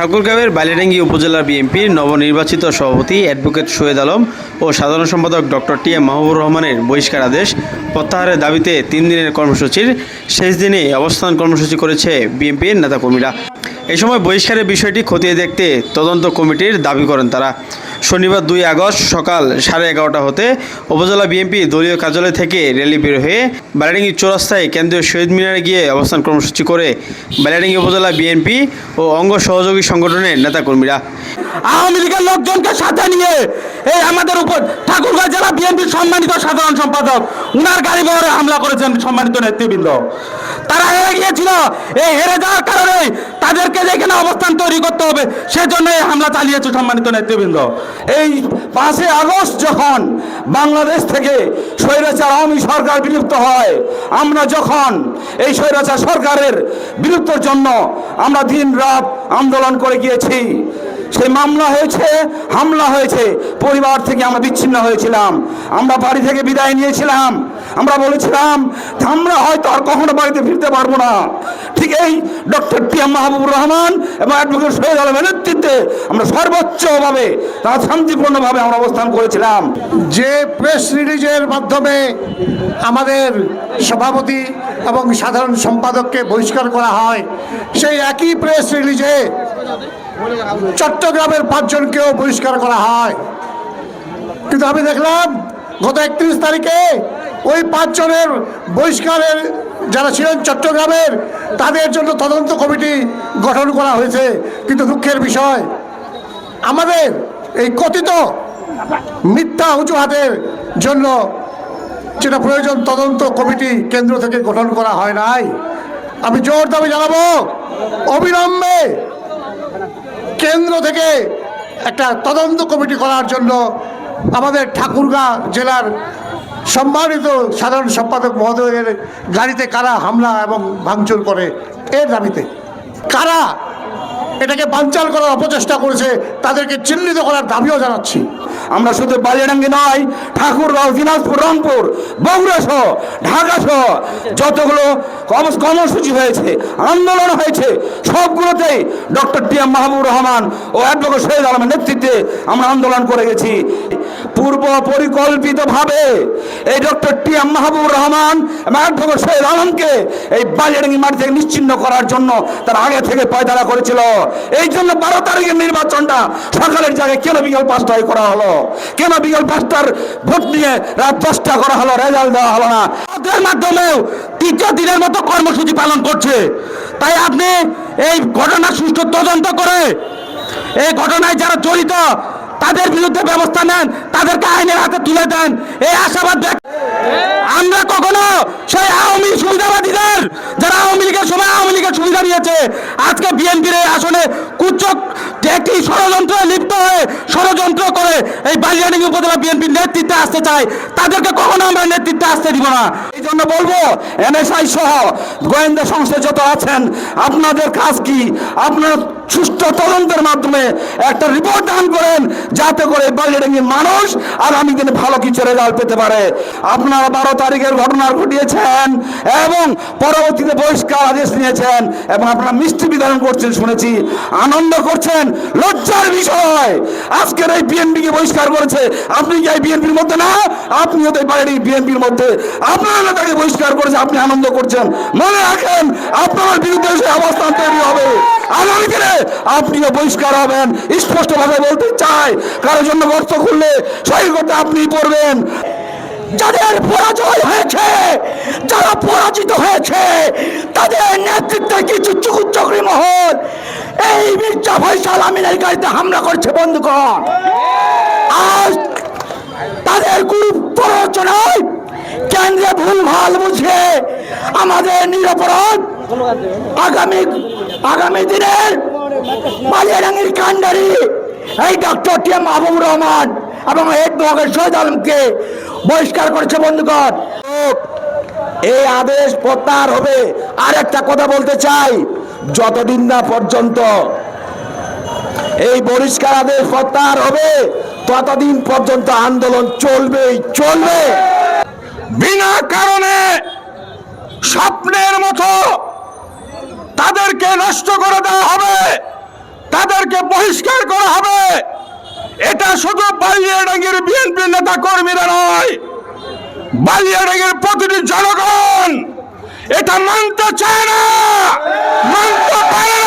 ঠাকুরগাঁওয়ের বালিডাঙ্গি উপজেলা বিএনপির নবনির্বাচিত সভাপতি অ্যাডভোকেট সৈয়দ আলম ও সাধারণ সম্পাদক ডক্টর টি এম মাহবুর রহমানের বহিষ্কার আদেশ প্রত্যাহারের দাবিতে তিন দিনের কর্মসূচির শেষ দিনে অবস্থান কর্মসূচি করেছে বিএনপির নেতাকর্মীরা। এ সময় বহিষ্কারের বিষয়টি খতিয়ে দেখতে তদন্ত কমিটির দাবি করেন তারা। শনিবার দুই আগস্ট সকাল সাড়ে এগারোটা হতে উপজেলা বিএনপি দলীয় কার্যালয় থেকে র্যালি বের হয়ে বালিয়াডাঙ্গি চৌরাস্তায় কেন্দ্রীয় শহীদ মিনারে গিয়ে অবস্থান কর্মসূচি করে বালিয়াডাঙ্গি উপজেলা বিএনপি ও অঙ্গ সহযোগী সংগঠনের নেতাকর্মীরা। আওয়ামী লীগের লোকজনকে সাথে নিয়ে এই আমাদের উপর ঠাকুরগাঁও জেলা বিএনপির সম্মানিত সাধারণ সম্পাদক, উনার গাড়ি বহরে হামলা করেছেন সম্মানিত নেতৃবৃন্দ। তারা হেরে গিয়েছিল, এই হেরে যাওয়ার কারণে তাদেরকে যেখানে অবস্থান তৈরি করতে হবে সেজন্য এই হামলা চালিয়েছে সম্মানিত নেতৃবৃন্দ। এই পাঁচই আগস্ট যখন বাংলাদেশ থেকে স্বৈরাচার আওয়ামী সরকার বিলুপ্ত হয়, আমরা যখন এই স্বৈরাচার সরকারের বিলুপ্তর জন্য আমরা দিন রাত আন্দোলন করে গিয়েছি, সেই মামলা হয়েছে, হামলা হয়েছে, পরিবার থেকে আমরা বিচ্ছিন্ন হয়েছিলাম, আমরা বাড়ি থেকে বিদায় নিয়েছিলাম, আমরা বলেছিলাম, আমরা হয়তো আর কখনো বাড়িতে ফিরতে পারব না। ঠিক এই doctor T M Mahbubur Rahman এবং অ্যাডভোকেট আলমের নেতৃত্বে আমরা সর্বোচ্চভাবে শান্তিপূর্ণভাবে আমরা অবস্থান করেছিলাম। যে প্রেস রিলিজের মাধ্যমে আমাদের সভাপতি এবং সাধারণ সম্পাদককে বহিষ্কার করা হয়, সেই একই প্রেস রিলিজে চট্টগ্রামের পাঁচজনকেও বহিষ্কার করা হয়। কিন্তু আমি দেখলাম, গত একত্রিশ তারিখে ওই পাঁচজনের বহিষ্কারের যারা ছিলেন চট্টগ্রামের, তাদের জন্য তদন্ত কমিটি গঠন করা হয়েছে। কিন্তু দুঃখের বিষয়, আমাদের এই কথিত মিথ্যা অজুহাতের জন্য যেটা প্রয়োজন, তদন্ত কমিটি কেন্দ্র থেকে গঠন করা হয় নাই। আমি জোর দাবি জানাব, অবিলম্বে কেন্দ্র থেকে একটা তদন্ত কমিটি করার জন্য আমাদের ঠাকুরগাঁ জেলার সম্মানিত সাধারণ সম্পাদক মহোদয়ের গাড়িতে কারা হামলা এবং ভাঙচুর করে, এর দাবিতে। কারা এটাকে বানচাল করার অপচেষ্টা করেছে, তাদেরকে চিহ্নিত করার দাবিও জানাচ্ছি। আমরা শুধু বালিয়াডাঙ্গি নয়, ঠাকুরগাঁও, দিনাজপুর, রংপুর বগুড়া সহ ঢাকা সহ যতগুলো কর্ম- কর্মসূচি হয়েছে, আন্দোলন হয়েছে সবগুলোতেই doctor T M Mahbub Rahman ও অ্যাডভোকেট শহীদ আলমের নেতৃত্বে আমরা আন্দোলন করে গেছি। পূর্ব পরিকল্পিতভাবে এই doctor T M Mahbub Rahman এবং শহীদ আলমকে এই বালিয়াডাঙ্গি মাটি থেকে নিশ্চিন্ন করার জন্য তারা আগে থেকে পয়দারা করেছিল। এই জন্য বারো তারিখের নির্বাচনটা সকালের জায়গায় কেন বিকাল পাঁচটায় করা হলো? কেন বিকাল পাঁচটার ভোট নিয়ে রাত দশটা করা হলো, রেজাল্ট দেওয়া হলো না? মাধ্যমেও তৃতীয় দিনের মতো কর্মসূচি পালন করছে। তাই আপনি এই ঘটনা সুষ্ঠু তদন্ত করে এই ঘটনায় যারা জড়িত তাদের বিরুদ্ধে ব্যবস্থা নেন, তাদেরকে আইনের হাতে তুলে দেন। এই আশাবাদ আমরা কখনো সেই আওয়ামী সুবিধাবাদীদের, যারা আওয়ামী লীগের সময় আওয়ামী লীগের সুবিধা নিয়েছে, আজকে বিএনপির এই আসনে কুচক একটি ষড়যন্ত্রে লিপ্ত হয়ে ষড়যন্ত্র করে এই বালিয়াডিং উপজেলা বিএনপির নেতৃত্বে আসতে চায়, তাদেরকে কখনো আমরা নেতৃত্বে আসতে দিব না। এই জন্য বলব এনএসআই সহ গোয়েন্দা সংস্থা যত আছেন, আপনাদের কাজ কি? আপনার সুষ্ঠু তদন্তের মাধ্যমে একটা রিপোর্ট দান করেন, যাতে করে বালিয়াডাঙ্গির মানুষ আগামী দিনে ভালো কিছু রেজাল্ট পেতে পারে। আপনারা বারো তারিখের ঘটনা ঘটিয়েছেন এবং পরবর্তীতে বহিষ্কার আদেশ নিয়েছেন এবং আপনারা মিষ্টি বিতরণ করছেন শুনেছি, আনন্দ করছেন, লজ্জার বিষয়। আজকের এই বিএনপি কে বহিষ্কার করেছে, আপনি কি এই বিএনপির মধ্যে না? আপনি হতে পারেন এই বিএনপির মধ্যে। আপনারা নেতাকে বহিষ্কার করেছে, আপনি আনন্দ করছেন। মনে রাখেন, আপনার বিরুদ্ধে সে অবস্থান তৈরি হবে। আগামী দিনে আপনিও বহিষ্কার হবেন। স্পষ্ট ভাবে বলতে চাই, কারোর জন্য গর্ত খুললে সহি করতে আপনি পড়বেন। যাদের পরাজয় হয়েছে, যারা পরাজিত হয়েছে, তাদের নেতৃত্বে কিছু চুকুচকরি মহল। এই মির্জা ফয়সাল আমিনের গাড়িতে হামলা করছে বন্ধুগণ। আজ তাদের গ্রুপ প্ররোচনায় কেন্দ্রে ভুল ভালো বুঝে আমাদের নিরপরাধ আগামী আগামী দিনের মালিয়ারাঙ্গির কান্ডারি এই doctor T M Mahbub Rahman এবং বিভাগের শহীদ আলমকে বহিষ্কার করেছে বন্ধুগণ। এই আদেশ প্রত্যাহার হবে। আর একটা কথা বলতে চাই, যতদিন না পর্যন্ত এই বহিষ্কার আদেশ প্রত্যাহার হবে, ততদিন পর্যন্ত আন্দোলন চলবেই চলবে। বিনা কারণে স্বপ্নের মতো তাদেরকে নষ্ট করে দেওয়া হবে। তাদেরকে বহিষ্কার করা হবে। এটা শুধু বালিয়াডাঙ্গির বিএনপি নেতা কর্মীরা নয়, বালিয়াডাঙ্গির প্রতিটি জনগণ এটা মানতে চায় না, মানতে পারে